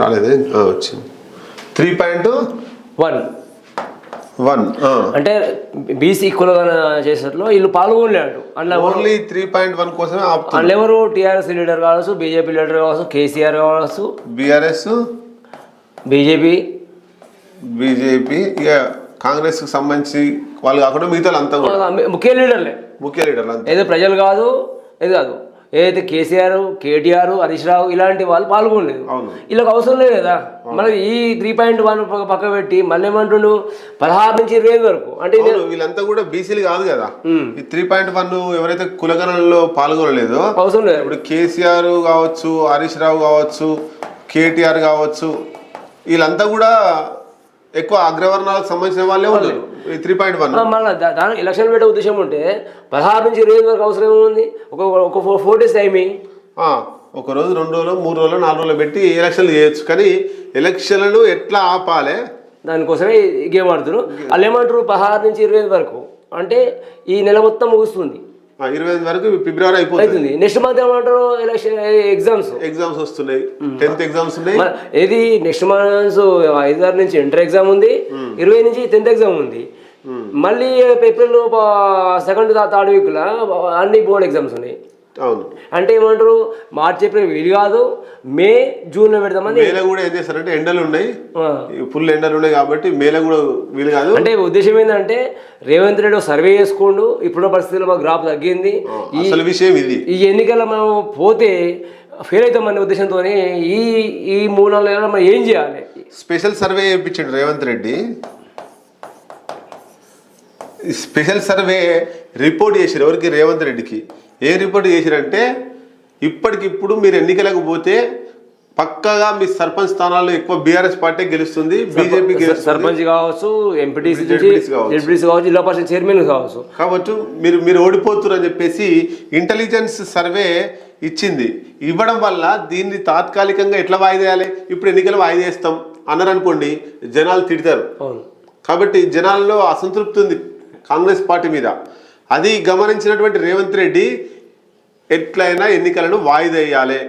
రాలేదే వచ్చింది. Three point one. One అంటే బీసీ కులగన చేసేట్లో వీళ్ళు పాల్గొనలేడు. అందులో ఓన్లీ త్రీ పాయింట్ వన్ కోసమే అందులో ఎవరు టీఆర్ఎస్ లీడర్ కావచ్చు బీజేపీ లీడర్ కావచ్చు కేసీఆర్ కావచ్చు బీఆర్ఎస్ బీజేపీ. బీజేపీ ఇక కాంగ్రెస్కి సంబంధించి వాళ్ళు కాకుండా మిగతా అంతా ముఖ్య లీడర్లే. ముఖ్య లీడర్లు ఏదో ప్రజలు కాదు ఏది కాదు. ఏదైతే కేసీఆర్ కేటీఆర్ హరీష్ రావు ఇలాంటి వాళ్ళు పాల్గొనలేదు. అవును. వీళ్ళకి అవసరం లేదు కదా? మరి ఈ త్రీ పాయింట్ వన్ పక్క పెట్టి మళ్ళీ ఏమంటుండు పదహారు నుంచి ఇరవై వరకు. అంటే వీళ్ళంతా కూడా బీసీలు కాదు కదా. ఈ త్రీ పాయింట్ వన్ ఎవరైతే కులగణనలో పాల్గొనలేదో అవసరం లేదు. ఇప్పుడు కేసీఆర్ కావచ్చు హరీష్ రావు కావచ్చు కేటీఆర్ కావచ్చు వీళ్ళంతా కూడా ఎక్కువ అగ్రవర్ణాలకు సంబంధించిన వాళ్ళే ఉన్నారు. ఈ త్రీ పాయింట్ వన్ మళ్ళా దానికి ఎలక్షన్ పెట్టే ఉద్దేశం ఉంటే పదహారు నుంచి ఇరవై ఐదు వరకు అవసరం ఏముంది? ఒక ఒక ఫోర్ ఫోర్ డేస్ టైమి ఒక రోజు రెండు రోజులు మూడు రోజులు నాలుగు రోజులు పెట్టి ఎలక్షన్లు చేయొచ్చు. కానీ ఎలక్షన్లను ఎట్లా ఆపాలి? దానికోసమే గేమ్ ఆడుతున్నారు. వాళ్ళు ఏమంటారు? పదహారు నుంచి ఇరవై వరకు. అంటే ఈ నెల మొత్తం ముగుస్తుంది. ఇరవై ఐదు వరకు ఫిబ్రవరి అయిపోతుంది నెక్స్ట్ మంత్ ఏమంటారు? ఎలక్షన్ ఎగ్జామ్స్ ఎగ్జామ్స్ వస్తున్నాయి. టెన్త్ ఎగ్జామ్స్ ఉన్నాయి. ఏది? నెక్స్ట్ మంత్ ఐదారు నుంచి ఇంటర్ ఎగ్జామ్ ఉంది. ఇరవై నుంచి టెన్త్ ఎగ్జామ్ ఉంది. మళ్ళీ ఏప్రిల్ సెకండ్ థర్డ్ వీక్లో అన్ని బోర్డ్ ఎగ్జామ్స్ ఉన్నాయి. అవును. అంటే ఏమంటారు? మార్చ్ ఏప్రిల్ వీలు కాదు. మే జూన్లో పెడదామని. మేలో కూడా ఏం చేస్తారంటే ఎండలు ఉన్నాయి. ఫుల్ ఎండలు ఉన్నాయి కాబట్టి మేలో కూడా వీలు కాదు. అంటే ఉద్దేశం ఏంటంటే రేవంత్ రెడ్డి సర్వే చేసుకోండు ఇప్పుడున్న పరిస్థితుల్లో మా గ్రాఫ్ తగ్గింది. అసలు విషయం ఇది. ఈ ఎన్నికల మనం పోతే ఫెయిల్ అవుతామనే ఉద్దేశంతో ఈ ఈ మూడు నెలలు మనం ఏం చేయాలి? స్పెషల్ సర్వే చేయించాడు Revanth Reddy. Special survey report చేశారు ఎవరికి? రేవంత్ రెడ్డికి. ఏ రిపోర్ట్ చేశారంటే ఇప్పటికిప్పుడు మీరు ఎన్నికలకు పోతే పక్కగా మీ సర్పంచ్ స్థానాల్లో ఎక్కువ బీఆర్ఎస్ పార్టీ గెలుస్తుంది బీజేపీ సర్పంచ్ కావచ్చు ఎంపీటీసీ కావచ్చు. జిల్లా పరిషత్ చైర్మన్ కావచ్చు. కాబట్టి మీరు మీరు ఓడిపోతున్నారు అని చెప్పేసి ఇంటెలిజెన్స్ సర్వే ఇచ్చింది. ఇవ్వడం వల్ల దీన్ని తాత్కాలికంగా ఎట్లా వాయిదేయాలి ఇప్పుడు ఎన్నికలు వాయిదేస్తాం అన్నారు అనుకోండి జనాలు తిడతారు. కాబట్టి జనాల్లో అసంతృప్తి ఉంది కాంగ్రెస్ పార్టీ మీద. అది గమనించినటువంటి రేవంత్ రెడ్డి ఎట్లయినా ఎన్నికలను వాయిదేయాలి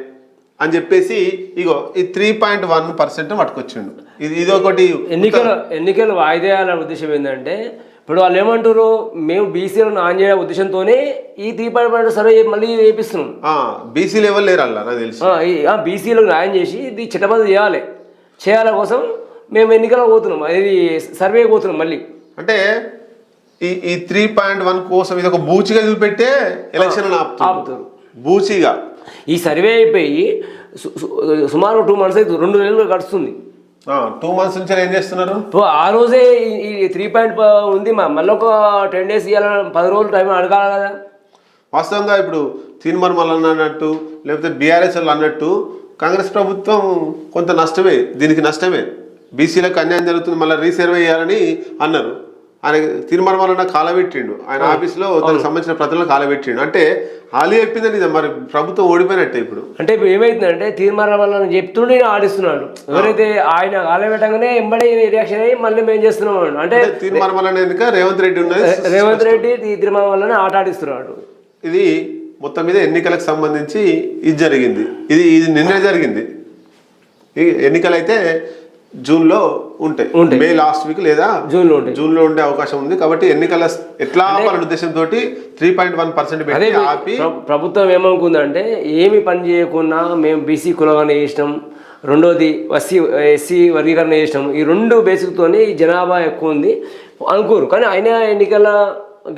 అని చెప్పేసి ఇగో ఈ త్రీ పాయింట్ వన్ పర్సెంట్ పట్టుకొచ్చిండు. ఇది ఇది ఒకటి ఎన్నికలు ఎన్నికలు వాయిదేయాలనే ఉద్దేశం ఏంటంటే ఇప్పుడు వాళ్ళు ఏమంటారు మేము బీసీలను ఆన్ చేయ ఉద్దేశంతోనే ఈ త్రీ పాయింట్ సర్వే మళ్ళీ వేపిస్తున్నాం బీసీ లెవెల్ లేరు అలా నాకు తెలిసి. బీసీలకు న్యాయం చేసి ఇది చిట్టబద్ద చేయాలి. చేయాల కోసం మేము ఎన్నికలకు పోతున్నాం అది సర్వే పోతున్నాం మళ్ళీ. అంటే ఈ ఈ త్రీ పాయింట్ వన్ కోసం ఇది ఒక బూచిగా చూపెట్టే ఎలక్షన్ ఆపుతారు. బూచిగా. ఈ సర్వే అయిపోయి సుమారు టూ మంత్స్ అయితే రెండు నెలలు గడుస్తుంది. టూ మంత్స్ నుంచి ఏం చేస్తున్నారు? ఆ రోజే ఈ- త్రీ పాయింట్ ఉంది మళ్ళీ ఒక టెన్ డేస్ ఇవ్వాలని పది రోజులు టైం అడగాలి కదా. వాస్తవంగా ఇప్పుడు తీన్మార్ మల్లన్న అన్నట్టు లేకపోతే బీఆర్ఎస్ అన్నట్టు కాంగ్రెస్ ప్రభుత్వం కొంత నష్టమే దీనికి నష్టమే. బీసీలకు అన్యాయం జరుగుతుంది మళ్ళీ రీసర్వే చేయాలని అన్నారు. ఆయన తీర్మానం వలన కాలబెట్టిండు. ఆయన ఆఫీస్లో దానికి సంబంధించిన ప్రతులను కాలబెట్టిండు. అంటే హాలీ చెప్పింది నిజం మరి ప్రభుత్వం ఓడిపోయినట్టే ఇప్పుడు. అంటే ఇప్పుడు ఏమైతుందంటే తీర్మానం వల్ల చెప్తుండే ఆడిస్తున్నాడు. ఎవరైతే ఆయన ఆలబెట్టగానే ఎంబడే రియాక్షన్ అయ్యి మళ్ళీ మేము చేస్తున్నాం. అంటే తీర్మానం వలన రేవంత్ రెడ్డి ఉన్నది రేవంత్ రెడ్డి తీర్మానం వల్లనే ఆట ఆడిస్తున్నాడు. ఇది మొత్తం మీద ఎన్నికలకు సంబంధించి ఇది జరిగింది. ఇది ఇది నిన్న జరిగింది. ఈ ఎన్నికలు అయితే జూన్లో ఉంటాయి ఉంటాయి. మే లాస్ట్ వీక్ లేదా జూన్లో ఉంటాయి. జూన్లో ఉండే అవకాశం ఉంది. కాబట్టి ఎన్నికల ఎట్లా ఆపాలనే ఉద్దేశంతో త్రీ పాయింట్ వన్ పర్సెంట్ అదే ప్రభుత్వం ఏమనుకుందంటే ఏమి పని చేయకుండా మేము బీసీ కులగానే చేసినాం. రెండోది ఎస్సీ ఎస్సీ వర్గీకరణ చేసినాం. ఈ రెండు బేసిక్తోని జనాభా ఎక్కువ ఉంది అనుకోరు. కానీ అయినా ఎన్నికల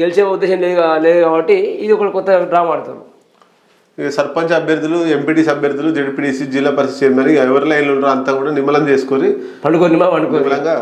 గెలిచే ఉద్దేశం లేదు లేదు కాబట్టి ఇది ఒక కొత్త డ్రామా ఆడతారు. సర్పంచ్ అభ్యర్థులు ఎంపీటీసీ అభ్యర్థులు జడ్పీటీసీ జిల్లా పరిషత్ చైర్మన్ ఎవరి లైన్లు ఉన్నారో అంతా కూడా నిమ్మలం చేసుకొని పండుకొని నిమ్మలంగా